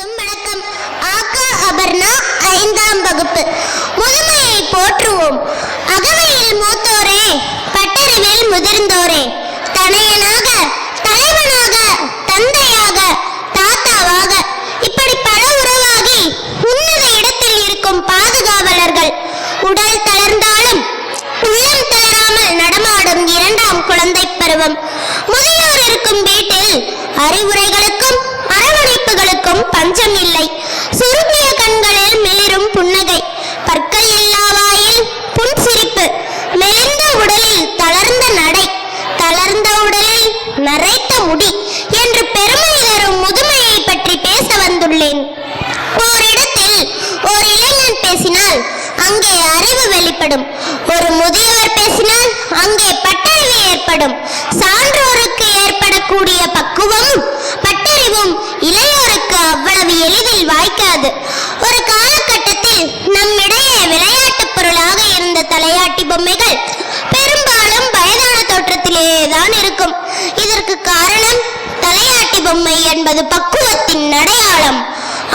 அனைவருக்கும் வணக்கம். ஆகா அபர்ணா ஐந்தாம் வகுப்பு. முதுமையை போற்றுவோம். அகவையில் மூத்தோரே பட்டறிவில் முதிர்ந்தோரே. தனையனாக தலைவனாக தந்தையாக தாத்தாவாக இப்படி பல உறவாகி உன்னத இடத்தில் இருக்கும் பாதுகாவலர்கள். உடல் தளர்ந்தாலும் உள்ளம் தளராமல் நடமாடும் இரண்டாம் குழந்தை பருவம். முதியோர் இருக்கும் வீட்டில் அறிவுரைகளுக்கும் அரவணைப்புகளுக்கும் பஞ்சம் இல்லை சுருங்கிய கண்களில் மிளிரும் புன்னகை. பற்கள் இல்லா வாயில் புன்சிரிப்பு. மெலிந்த உடலில் தளர்ந்த நடை. தளர்ந்த உடலில் நரைத்த முடி என்று பெருமை தரும் முதுமையை பற்றி பேச வந்துள்ளேன். ஓரிடத்தில் ஒரு இளைஞன் பேசினால் அங்கே அறிவு வெளிப்படும். ஒரு முதியவர் பேசினால் அங்கே பட்டறிவு ஏற்படும். சா எளிதில் ஒரு காலகட்டத்தில் நம்மிடையே விளையாட்டு பொருளாக இருந்த தலையாட்டி பொம்மைகள் பெரும்பாலும் வயதான தோற்றத்திலேயே தான் இருக்கும். இதற்கு காரணம் தலையாட்டி பொம்மை என்பது பக்குவத்தின் அடையாளம்.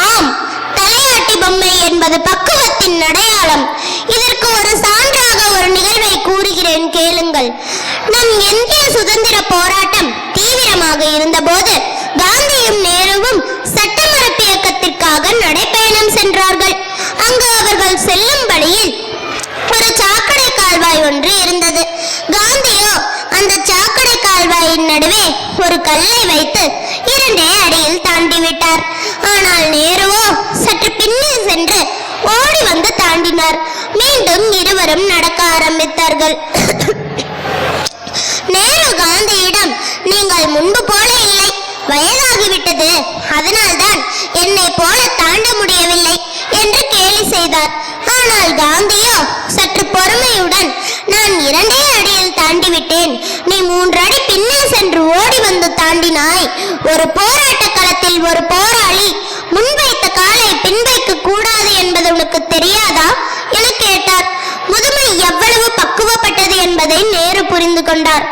ஆம் தலையாட்டி பொம்மை என்பது பக்குவத்தின் அடையாளம். இதற்கு ஒரு சான்றாக ஒரு நிகழ்வை கூறுகிறேன் கேளுங்கள். நம் இந்திய சுதந்திர ஒன்று இருந்தது. காந்தியோ அந்த சாக்கடை கால்வாயின் நடுவே ஒரு கல்லை வைத்து இரண்டே அடியில் தாண்டி விட்டார் ஆனால் நேருவோ சற்று பின்னே சென்று ஓடி வந்து தாண்டினார். மீண்டும் இருவரும் நடக்க ஆரம்பித்தார்கள். நேரு காந்தியிடம் நீங்கள் முன்பு போல இல்லை. வயதாகிவிட்டது. அதனால்தான் என்னை போல தாண்ட முடியவில்லை. என்று கேலி செய்தார். ஆனால் காந்தியோ சற்று பொறுமையுடன் நான் இரண்டே அடியில் தாண்டி விட்டேன் நீ மூன்று அடி பின்னே சென்று ஓடி வந்து தாண்டினாய். ஒரு போராட்ட களத்தில் ஒரு போராளி முன்வைத்த காலை பின்வைக்க கூடாது என்பது உனக்கு தெரியாதா? என கேட்டார். முதுமை எவ்வளவு பக்குவப்பட்டது என்பதை நேரு புரிந்து கொண்டார்.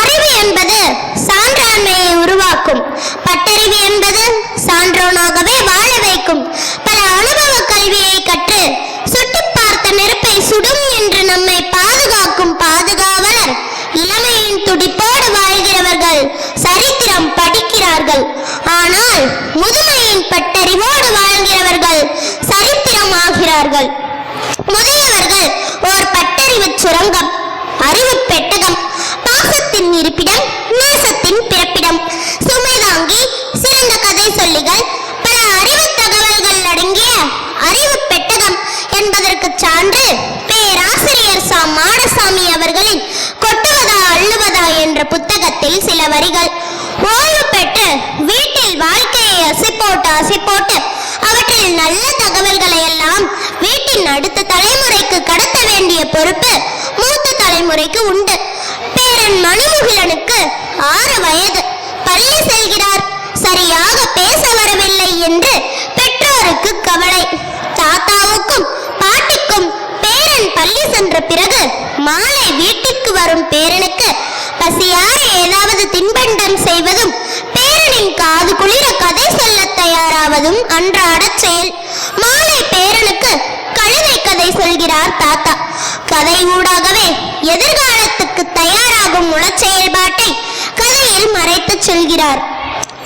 அறிவு என்பது சான்றாண்மையை உருவாக்கும். பட்டறிவு என்பது சான்றோனா படிக்கிறார்கள் ஆனால் முதுமையின் பட்டறிவோடு வாழ்கிறவர்கள் சரித்திரம் ஆகிறார்கள் முதியவர்கள் ஓர் பட்டறிவு சுரங்கம் அறிவு பெட்டகம் பாசத்தின் இருப்பிடம் நேசத்தின் பிறப்பிடம். சுமைதாங்கி சிறந்த கதை சொல்லிகள் பல அறிவு தகவல்கள் அடங்கிய அறிவு பெட்டகம் என்பதற்கு சான்று பேராசிரியர் சா. மாடசாமி அவர்களின் கொட்டுவதா அள்ளுவதா என்ற புத்தகத்தில் சில வரிகள் ஓய்வு பெற்று வீட்டில் வாழ்க்கையை அசிப்போட்டு அசிப்போட்டு அவற்றில் நல்ல தகவல்களை எல்லாம் வீட்டின் அடுத்த தலைமுறைக்கு கடத்த வேண்டிய பொறுப்பு மூத்த தலைமுறைக்கு உண்டு. பேரன் மனுமுகிலனுக்கு ஆறு வயது. பள்ளி செல்கிறார். சரியாக பேச வரவில்லை என்று பெற்றோருக்கு கவலை. தாத்தாவுக்கும் பாட்டிக்கும் பேரன் பள்ளி சென்ற பிறகு மாலை வீட்டிற்கு வரும் பேரனுக்கு பசியார ஏதாவது தின்பண்டம் செய்வதும் பேரனின் காது குளிர கதை சொல்ல தயாராவதும் அன்றாட செயல். மாலை பேரனுக்கு கழுதை கதை சொல்கிறார் தாத்தா. கதை ஊடாகவே எதிர்காலத்துக்கு தயாராகும் உளச்செயல்பாட்டை கதையில் மறைத்துச் சொல்கிறார்.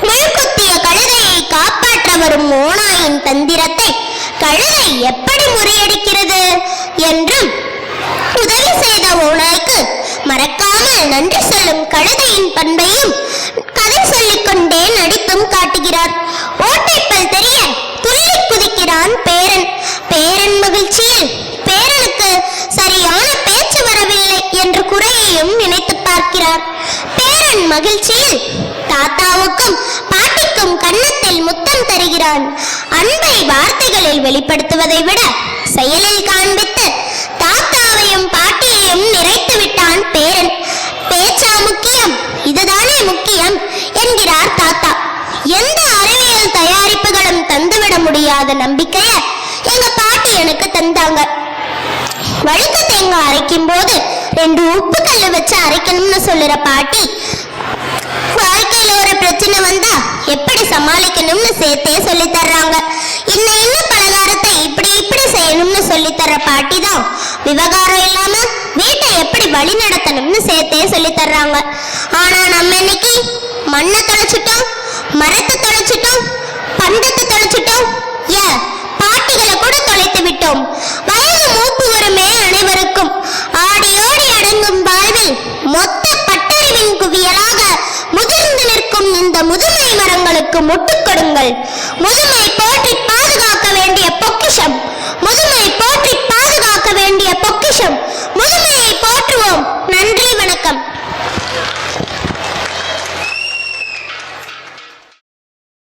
முழுக்குத்திய கழுதையை காப்பாற்ற வரும் மோனாயின் தந்திரத்தை கழுதை எப்படி முறியடிக்கிறது என்றும் உதவி செய்த ஓனாய்க்கு நன்றி சொல்லும் கழுதையின் பண்பையும் கதை சொல்லிக் கொண்டே நடித்தும் காட்டுகிறார். ஓட்டைப்பல் தெரிய துள்ளி குதிக்கிறான் பேரன். பேரன் மகிழ்ச்சியில் பேரனுக்கு சரியான பேச்சு வரவில்லை என்ற குறையையும் நினைத்து பார்க்கிறார். பேரன் மகிழ்ச்சியில் தாத்தாவுக்கும் பாட்டிக்கும் கன்னத்தில் முத்தம் தருகிறான். அன்பை வார்த்தைகளில் வெளிப்படுத்துவதை விட செயலில் காண்பித்து தாத்தாவையும் பாட்டியையும் நிறைத்து விட்டான் பேரன். பேச்சா முக்கியம்? இதுதானே முக்கியம்? என்கிறார் தாத்தா. எந்த அறிவியல் தயாரிப்புகளும் தந்துவிட முடியாத நம்பிக்கைய எங்க பாட்டி எனக்கு தந்தாங்க. வழுக்க தேங்காய் அரைக்கும் போது ரெண்டு உப்பு கல்லு வச்சு அரைக்கணும்னு சொல்லுற பாட்டி வாழ்க்கையில ஒரு பிரச்சனை வந்தா எப்படி சமாளிக்கணும்னு சேர்த்தே சொல்லி தர்றாங்க. இன்ன இன்ன பலகாரத்தை இப்படி இப்படி செய்யணும்னு சொல்லி தர்ற பாட்டி தான் விவகாரம் இல்லாம வீட்டை எப்படி வழி நடத்தணும்னு சேர்த்தே சொல்லி தர்றாங்க. ஆனா நம்ம இன்னைக்கு மண்ணை தொலைச்சிட்டோம் மரத்தை தொலைச்சிட்டோம் பந்தத்தை தொலைச்சிட்டோம். ஏ பாட்டிகளை கூட தொலைத்து விட்டோம். வயது மூப்பு வருமே அனைவருக்கும். ஆடி ஓடி அடங்கும் வாழ்வில் மொத்த பட்டறிவின் குவியலாக முதிர்ந்து நிற்கும் இந்த முதுமை மரங்களுக்கு முட்டுக் கொடுங்கள். முதுமை போல்